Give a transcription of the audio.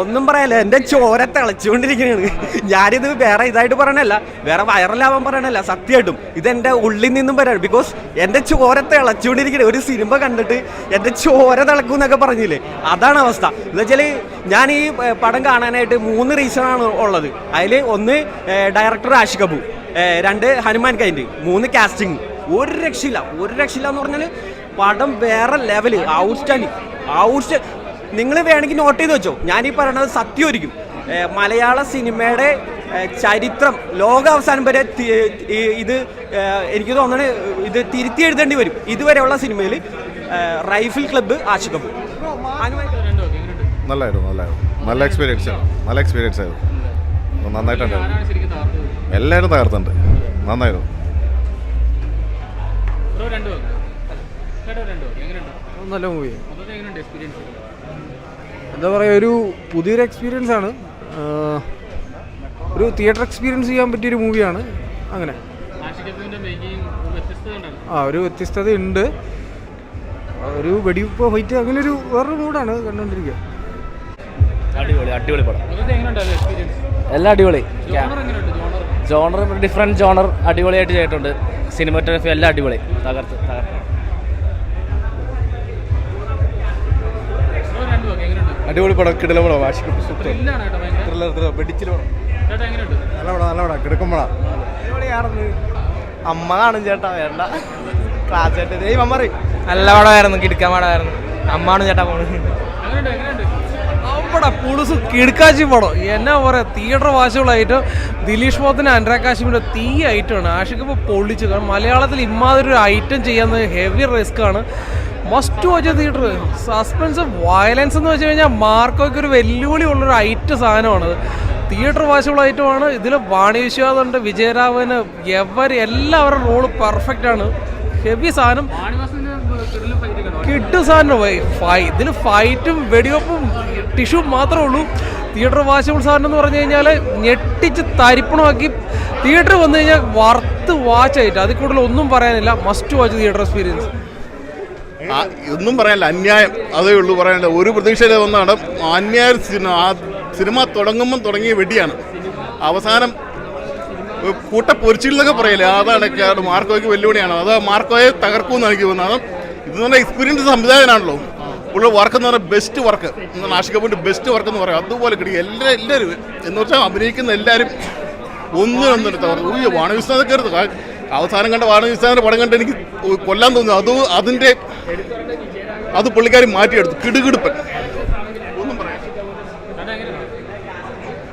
ഒന്നും പറയാല്ല എന്റെ ചോര തിളച്ചുകൊണ്ടിരിക്കുകയാണ് ഞാനിത് വേറെ ഇതായിട്ട് പറയണല്ല വേറെ വൈറലാവാൻ പറയണല്ല സത്യമായിട്ടും. ഇത് എന്റെ ഉള്ളിൽ നിന്നും പറയാണ് ബിക്കോസ് എന്റെ ചോര തിളച്ചുകൊണ്ടിരിക്കണേ ഒരു സിനിമ കണ്ടിട്ട് എന്റെ ചോര തിളക്കും എന്നൊക്കെ പറഞ്ഞില്ലേ? അതാണ് അവസ്ഥ. എന്ന് വെച്ചാൽ ഞാൻ ഈ പടം കാണാനായിട്ട് മൂന്ന് റീസൺ ആണ് ഉള്ളത്. അതിൽ ഒന്ന് ഡയറക്ടർ ആഷി കപൂർ രണ്ട് ഹനുമാൻ കൈൻഡ് മൂന്ന് കാസ്റ്റിംഗ് ഒരു രക്ഷയില്ല. ഒരു രക്ഷയില്ല എന്ന് പറഞ്ഞാൽ പടം വേറെ ലെവൽ ഔട്ട്സ്റ്റാൻഡിങ് ഔട്ട്സ്റ്റാ നിങ്ങൾ വേണമെങ്കിൽ നോട്ട് ചെയ്ത് വെച്ചോ. ഞാനീ പറയണത് സത്യമായിരിക്കും മലയാള സിനിമയുടെ ചരിത്രം ലോകാവസാനം വരെ ഇത് എനിക്ക് തോന്നണ ഇത് തിരുത്തി എഴുതേണ്ടി വരും. ഇതുവരെയുള്ള സിനിമയിൽ റൈഫിൾ ക്ലബ്ബ് ആശുപത്രി നല്ലായിരുന്നു നല്ലായിരുന്നു നല്ല എക്സ്പീരിയൻസ് ആണ്. നല്ല എക്സ്പീരിയൻസ് ആയിരുന്നു. നന്നായിട്ടുണ്ടായിരുന്നു എല്ലാവരും തകർത്തുണ്ട് നന്നായിരുന്നു. നല്ല മൂവി എന്താ പറയുക ഒരു പുതിയൊരു എക്സ്പീരിയൻസ് ആണ്. ഒരു തിയേറ്റർ എക്സ്പീരിയൻസ് ചെയ്യാൻ പറ്റിയൊരു മൂവിയാണ് അങ്ങനെ. ആ ഒരു വ്യത്യസ്തത ഉണ്ട് ഒരു വെടിവെപ്പ് ഫൈറ്റ് അങ്ങനെ ഒരു വേറൊരു മൂഡാണ് കണ്ടുകൊണ്ടിരിക്കുക അടിപൊളി അടിപൊളി പടം. എല്ലാം അടിപൊളി. ജോണർ ഡിഫറെന്റ് ജോണർ അടിപൊളിയായിട്ട് ചെയ്തിട്ടുണ്ട്. സിനിമാറ്റോഗ്രഫി എല്ലാം അടിപൊളി. തകർത്ത് തകർത്ത്. അടിപൊളി പടം കിടല പടം വെടിച്ചിൽ പടം. നല്ല പടം നല്ല പടം കിടക്കുമ്പോഴാ അമ്മ കാണും ചേട്ടാ വേണ്ട. ക്ലാസ് ചേട്ടൻ ദൈവം മമ്മറി. നല്ല പടമായിരുന്നു കിടക്കാൻ പടമായിരുന്നു. അമ്മാണ് ചേട്ടാ പോണ് അവിടെ പുളുസ് കിടുക്കാച്ചി പടം എന്നാ പറയാ തിയേറ്റർ വാശികളായിട്ട് ദിലീഷ് മോത്തിന് അനുരാഗ് തീ ഐറ്റമാണ് ഇപ്പൊ പൊള്ളിച്ചു കാരണം മലയാളത്തിൽ ഇമാതിരി ഒരു ഐറ്റം ചെയ്യാന്ന് ഹെവി റിസ്ക് ആണ്. Must watch theatre suspense violence എന്ന് വെച്ച് കഴിഞ്ഞാൽ മാർക്കൊക്കെ ഒരു വെല്ലുവിളി ഉള്ളൊരു ഐറ്റം സാധനമാണത് തിയേറ്റർ വാശിയുള്ള ഐറ്റമാണ് ഇതിൽ വാണി വിശ്വാസമുണ്ട് വിജയരാഘവന് എവർ എല്ലാവരും റോൾ പെർഫെക്റ്റ് ആണ്. ഹെവി സാധനം. കിട്ടു സാധനം. ഇതിൽ ഫൈറ്റും വെടിവെപ്പും ടിഷ്യൂ മാത്രമേ ഉള്ളൂ. തിയേറ്റർ വാശിബിൾ സാറിന് എന്ന് പറഞ്ഞു കഴിഞ്ഞാൽ ഞെട്ടിച്ച് തരിപ്പണമാക്കി തിയേറ്റർ വന്നു കഴിഞ്ഞാൽ വർത്ത് വാച്ച് ആയിട്ട്. അതിൽ കൂടുതൽ ഒന്നും പറയാനില്ല. മസ്റ്റ് വാച്ച് തിയേറ്റർ എക്സ്പീരിയൻസ് ഒന്നും പറയാനില്ല. അന്യായം. അതേ ഉള്ളൂ പറയാനില്ല ഒരു പ്രതീക്ഷയിലെ ഒന്നാണ് അന്യായ സിനിമ തുടങ്ങുമ്പം തുടങ്ങിയ വെടിയാണ്. അവസാനം കൂട്ട പൊരിച്ചിലൊക്കെ പറയില്ലേ? അതാണ് മാർക്കോയ്ക്ക് വെല്ലുവിളിയാണ്. അത് മാർക്കോയെ തകർക്കുമെന്ന് എനിക്ക് തോന്നുന്നത്. ഇത് നല്ല എക്സ്പീരിയൻസ് സംവിധായകനാണല്ലോ. ഉള്ള വർക്ക് എന്ന് പറഞ്ഞാൽ ബെസ്റ്റ് വർക്ക് ആഷികപ്പിന്റെ ബെസ്റ്റ് വർക്ക് എന്ന് പറയാം. അതുപോലെ കിട്ടി. എല്ലാ എല്ലാവരും എന്ന് വെച്ചാൽ അഭിനയിക്കുന്ന എല്ലാവരും ഒന്നിനൊന്നെടുത്ത ഉയ്യോ വാണവിസ്ഥാനത്ത് കയറുന്നു അവസാനം കണ്ട വാണവിസ്ഥാനത്തെ പടം കണ്ട് എനിക്ക് കൊല്ലാൻ തോന്നുന്നു. അത് അതിന്റെ അത് പുള്ളിക്കാരി മാറ്റിയെടുത്തു. കിടുകിടുപ്പൻ.